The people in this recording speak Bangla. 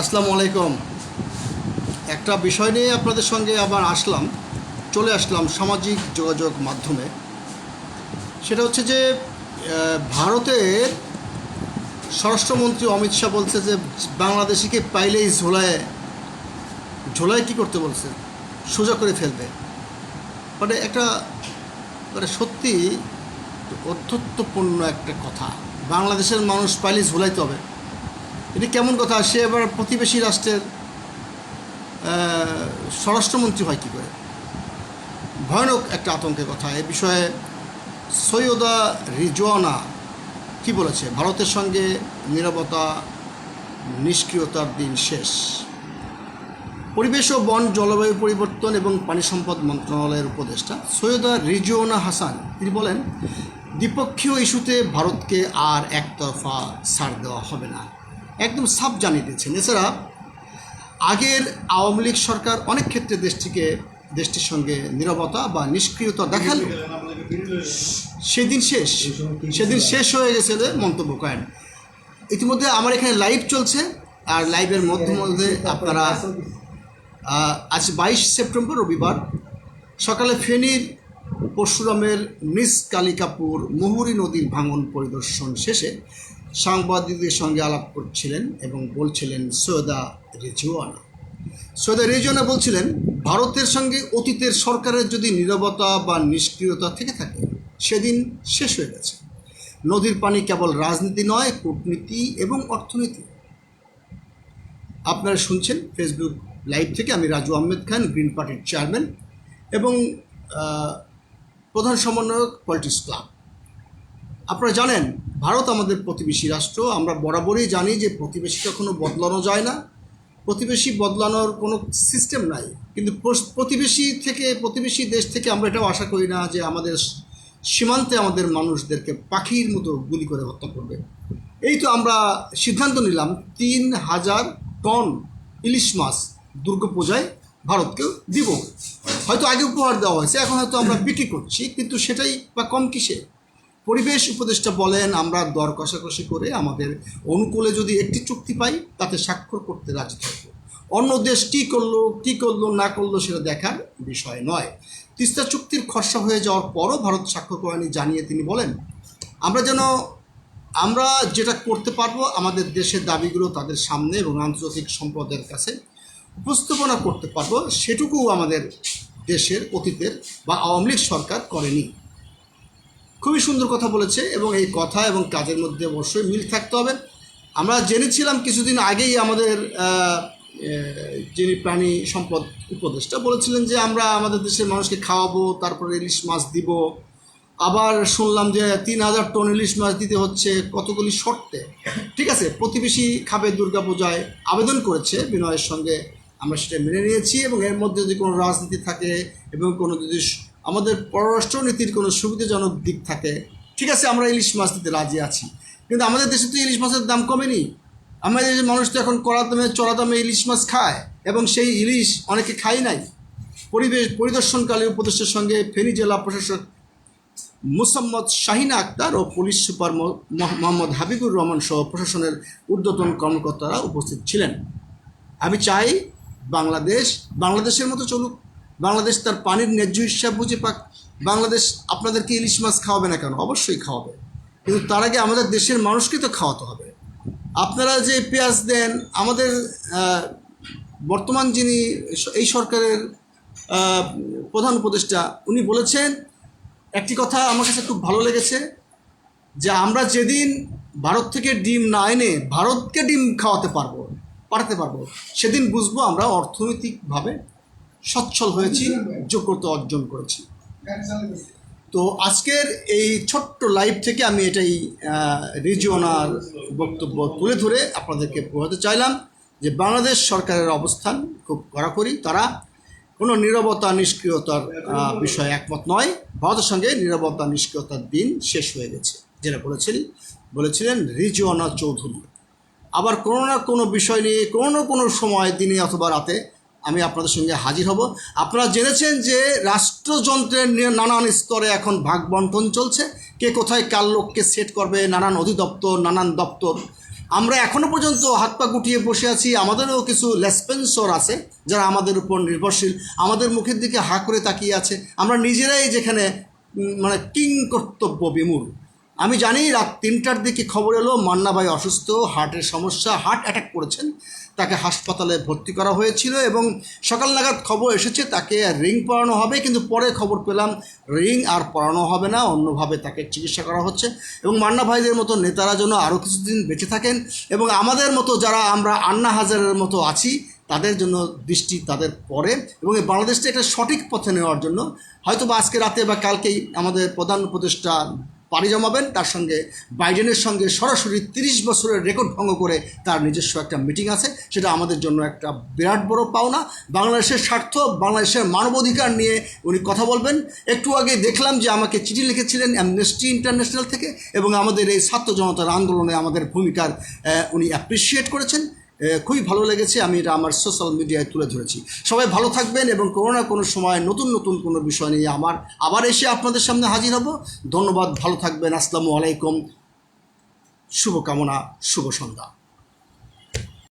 আসসালামু আলাইকুম। একটা বিষয় নিয়ে আপনাদের সঙ্গে আবার আসলাম, চলে আসলাম সামাজিক যোগাযোগ মাধ্যমে। সেটা হচ্ছে যে ভারতের স্বরাষ্ট্রমন্ত্রী অমিত শাহ বলছে যে, বাংলাদেশিকে পাইলেই ঝোলায় ঝোলায় কী করতে বলছে? সোজা করে ফেলবে। মানে একটা মানে সত্যি অধ্যত্বপূর্ণ একটা কথা। বাংলাদেশের মানুষ পাইলেই ঝোলাইতে হবে। এটি কেমন কথা? সে এবার প্রতিবেশী রাষ্ট্রের স্বরাষ্ট্রমন্ত্রী হয় কী করে? ভয়ানক একটা আতঙ্কের কথা। এ বিষয়ে সৈয়দা রিজওয়ানা কি বলেছে? ভারতের সঙ্গে নিরাপত্তা নিষ্ক্রিয়তার দিন শেষ। পরিবেশ ও বন, জলবায়ু পরিবর্তন এবং পানি সম্পদ মন্ত্রণালয়ের উপদেষ্টা সৈয়দা রিজওয়ানা হাসান, তিনি বলেন, দ্বিপক্ষীয় ইস্যুতে ভারতকে আর একতরফা ছাড় দেওয়া হবে না। একদম সাফ জানিয়ে দিয়েছেন। এছাড়া আগের আওয়ামী লীগ সরকার অনেক ক্ষেত্রে দেশটিকে, দেশটির সঙ্গে নিরবতা বা নিষ্ক্রিয়তা দেখাল। সেদিন শেষ। সেদিন শেষ হয়ে গেছে মন্তব্য করেন ইতিমধ্যে আমার এখানে লাইভ চলছে, আর লাইভের মধ্যে মধ্যে আপনারা আজ বাইশ সেপ্টেম্বর, রবিবার, সকালে ফেনীর পরশুরামের নিজ কালিকাপুর মুহুরী নদীর ভাঙন পরিদর্শন শেষে সাংবাদিকদের সঙ্গে আলাপ করছিলেন এবং বলছিলেন সৈয়দা রিজওয়ানা। সৈয়দা রিজওয়ানা বলছিলেন, ভারতের সঙ্গে অতীতের সরকারের যদি নীরবতা বা নিষ্ক্রিয়তা থেকে থাকে, সেদিন শেষ হয়ে গেছে। নদীর পানি কেবল রাজনীতি নয়, কূটনীতি এবং অর্থনীতি। আপনারা শুনছেন ফেসবুক লাইভ থেকে আমি রাজু আহমেদ খান, গ্রিন পার্টির চেয়ারম্যান এবং প্রধান সমন্বয়ক পলিটিক্স ক্লাব। আপনারা জানেন ভারত আমাদের প্রতিবেশী রাষ্ট্র। আমরা বরাবরই জানি যে প্রতিবেশী কখনো বদলানো যায় না। প্রতিবেশী বদলানোর কোনো সিস্টেম নাই। কিন্তু প্রতিবেশী থেকে, প্রতিবেশী দেশ থেকে আমরা এটাও আশা করি না যে আমাদের সীমান্তে আমাদের মানুষদেরকে পাখির মতো গুলি করে হত্যা করবে। এই তো আমরা সিদ্ধান্ত নিলাম, তিন হাজার টন ইলিশ মাছ দুর্গাপূজায় ভারতকেও দিব। হয়তো আগে উপহার দেওয়া হয়েছে, এখন হয়তো আমরা বিক্রি করছি, কিন্তু সেটাই বা কম কিসে? পরিবেশ উপদেষ্টা বলেন, আমরা দর কষাকষি করে আমাদের অনুকূলে যদি একটি চুক্তি পাই, তাতে স্বাক্ষর করতে রাজি থাকব। অন্য দেশ কী করল কী করল, না করল সেটা দেখার বিষয় নয়। তিস্তা চুক্তির খসড়া হয়ে যাওয়ার পরও ভারত স্বাক্ষর করেনি জানিয়ে তিনি বলেন, আমরা যেন, আমরা যেটা করতে পারব, আমাদের দেশের দাবিগুলো তাদের সামনে এবং আন্তর্জাতিক সম্প্রদায়ের কাছে উপস্থাপনা করতে পারব, সেটুকুও আমাদের দেশের অতীতের বা আওয়ামী লীগ সরকার করেনি। খুবই সুন্দর কথা বলেছে এবং এই কথা এবং কাজের মধ্যে অবশ্যই মিল থাকতে হবে। আমরা জেনেছিলাম কিছুদিন আগেই আমাদের যিনি প্রাণী সম্পদ উপদেষ্টা বলেছিলেন যে আমরা আমাদের দেশের মানুষকে খাওয়াবো, তারপরে ইলিশ মাছ দিব। আবার শুনলাম যে তিন হাজার টন ইলিশ মাছ দিতে হচ্ছে, কতগুলি শর্তে। ঠিক আছে, প্রতিবেশী খাবে দুর্গাপূজায়, আবেদন করেছে বিনয়ের সঙ্গে। আমরা সেটা মেনে নিয়েছি এবং এর মধ্যে যদি কোনো রাজনীতি থাকে এবং কোনো যদি আমাদের পররাষ্ট্র নীতির কোনো সুবিধাজনক দিক থাকে। ঠিক আছে, আমরা ইলিশ মাছ দিতে রাজি আছি। কিন্তু আমাদের দেশে তো ইলিশ মাছের দাম কমেনি। আমাদের দেশের মানুষ তো এখন কড়া দামে, চড়া দামে ইলিশ মাছ খায় এবং সেই ইলিশ অনেকে খাই নাই। পরিবেশ পরিদর্শনকালে উপদেষ্টার সঙ্গে ফেনী জেলা প্রশাসক মুসাম্মদ শাহিনা আক্তার ও পুলিশ সুপার মোহাম্মদ হাবিবুর রহমান সহ প্রশাসনের ঊর্ধ্বতন কর্মকর্তারা উপস্থিত ছিলেন। আমি চাই বাংলাদেশ, বাংলাদেশের মতো চলুক। বাংলাদেশ তার পানির ন্যায্য হিসাব বুঝে পাক, বাংলাদেশ আপনাদেরকে ইলিশ মাছ খাওয়াবে না কেন? অবশ্যই খাওয়াবে। কিন্তু তার আগে আমাদের দেশের মানুষকে তো খাওয়াতে হবে। আপনারা যে পেঁয়াজ দেন, আমাদের বর্তমান যিনি এই সরকারের প্রধান উপদেষ্টা, উনি বলেছেন, একটি কথা আমার কাছে খুব ভালো লেগেছে, যে আমরা যেদিন ভারত থেকে ডিম না এনে ভারতকে ডিম খাওয়াতে পারব, পাঠাতে পারব, সেদিন বুঝব আমরা অর্থনৈতিকভাবে সচ্ছল হয়েছি, যোগ্যতা অর্জন করেছি। তো আজকের এই ছোট্ট লাইভ থেকে আমি এটাই রিজিওনার বক্তব্য তুলে ধরে আপনাদেরকে বোঝাতে চাইলাম যে বাংলাদেশ সরকারের অবস্থান খুব কড়াকড়ি। তারা কোনো নিরবতা, নিষ্ক্রিয়তার বিষয়ে একমত নয়। ভারতের সঙ্গে নিরবতা, নিষ্ক্রিয়তার দিন শেষ হয়ে গেছে, যেটা বলেছিলেন বলেছিলেন রিজিওনা চৌধুরী। আবার কোনো না কোনো বিষয় নিয়ে কোনো না কোনো সময় দিনে অথবা রাতে আমি আপনাদের সঙ্গে হাজির হব। আপনারা জেনেছেন যে রাষ্ট্রযন্ত্রের নানান স্তরে এখন ভাগ বন্টন চলছে। কে কোথায় কার লোককে সেট করবে, নানান অধিদপ্তর, নানান দপ্তর। আমরা এখনও পর্যন্ত হাত পা গুটিয়ে বসে আছি। আমাদেরও কিছু লেসপেন্সর আছে যারা আমাদের উপর নির্ভরশীল। আমাদের মুখের দিকে হা করে তাকিয়ে আছে। আমরা নিজেরাই যেখানে মানে কিং কর্তব্য বিমূর আমি জানি রাত তিনটার দিকে খবর এলো, মান্না ভাই অসুস্থ, হার্টের সমস্যা, হার্ট অ্যাটাক করেছেন। তাকে হাসপাতালে ভর্তি করা হয়েছিল এবং সকাল নাগাদ খবর এসেছে, তাকে রিং পরানো হবে, কিন্তু পরে খবর পেলাম রিং আর পরানো হবে না, অন্যভাবে তাকে চিকিৎসা করা হচ্ছে এবং মান্না ভাইদের মতো নেতারা যেন আরও কিছুদিন বেঁচে থাকেন এবং আমাদের মতো যারা আমরা আন্না হাজারের মতো আছি, তাদের জন্য দৃষ্টি তাদের পরে এবং এই বাংলাদেশটা একটা সঠিক পথে নেওয়ার জন্য। হয়তো বা আজকে রাতে বা কালকেই আমাদের প্রধান উপদেষ্টা পাড়ি জমাবেন। তার সঙ্গে বাইডেনের সঙ্গে সরাসরি তিরিশ বছরের রেকর্ড ভঙ্গ করে তার নিজস্ব একটা মিটিং আছে। সেটা আমাদের জন্য একটা বিরাট বড় পাওনা। বাংলাদেশের স্বার্থ, বাংলাদেশের মানবাধিকার নিয়ে উনি কথা বলবেন। একটু আগে দেখলাম যে আমাকে চিঠি লিখেছিলেন অ্যামনেস্টি ইন্টারন্যাশনাল থেকে এবং আমাদের এই ছাত্র জনতার আন্দোলনে আমাদের ভূমিকার উনি অ্যাপ্রিসিয়েট করেছেন। খুবই ভালো লেগেছে, আমি এটা আমার সোশ্যাল মিডিয়ায় তুলে ধরেছি। সবাই ভালো থাকবেন এবং কোনো না কোনো সময় নতুন নতুন কোনো বিষয় নিয়ে আমার, আবার এসে আপনাদের সামনে হাজির হব। ধন্যবাদ, ভালো থাকবেন, আসসালামু আলাইকুম, শুভকামনা, শুভ সন্ধ্যা।